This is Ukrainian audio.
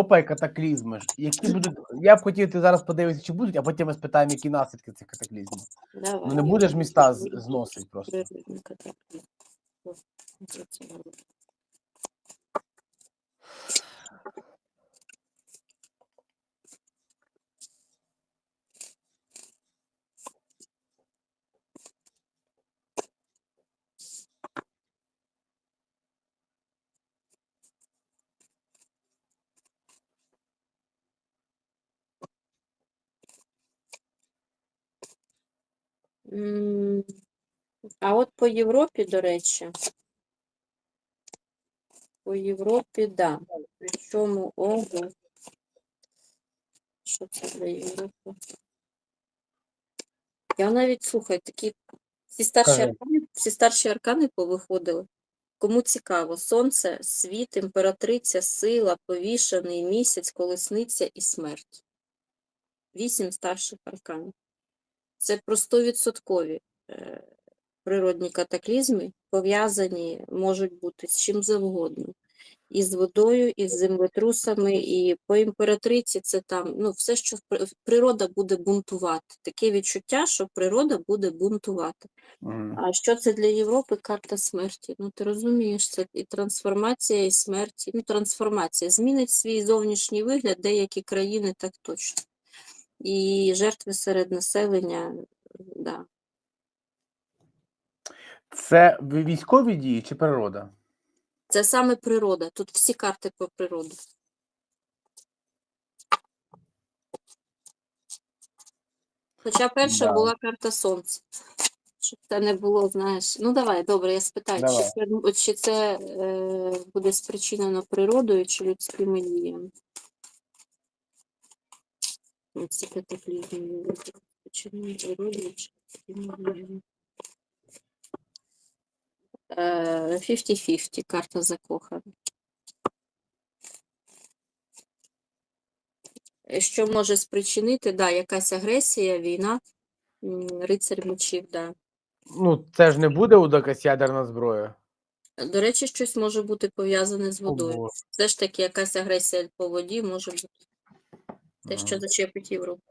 Європа і катаклізми. Які будуть. Я б хотів, ти зараз подивитися, чи будуть, а потім ми спитаємо, які наслідки цих катаклізмів. Давай. Ну не будеш міста зносити просто. А от по Європі, до речі, по Європі, да. Причому ого. Що це для Європи? Я навіть слухай, такі всі старші аркани, всі старші аркани повиходили. Кому цікаво, сонце, світ, імператриця, сила, повішений місяць, колесниця і смерть. Вісім старших арканів. Це про 100% е, природні катаклізми, пов'язані можуть бути з чим завгодно. І з водою, і з землетрусами, і по імператриці це там, ну, все, що природа буде бунтувати. Таке відчуття, що природа буде бунтувати. Мгм. А що це для Європи? Карта смерті. Ну, ти розумієш, це і трансформація, і смерть. Ну, трансформація. Змінить свій зовнішній вигляд деякі країни так точно. І жертви серед населення, да. Це військові дії чи природа? Це саме природа. Тут всі карти про природу. Хоча перша Да. була карта сонця. Щоб це не було, знаєш. Ну давай, добре, я спитаю, чи це, чи це е, буде спричинено природою чи людськими діями? Ці катаклізми спричинені природою чи людськими діями? Е, 50-50, карта закохана. Що може спричинити? Да, якась агресія, війна, м, рицар мечів, да. Ну, це ж не буде у якась ядерна зброя. До речі, щось може бути пов'язане з водою. Все ж таки, якась агресія по воді може бути те, що зачепить Європу.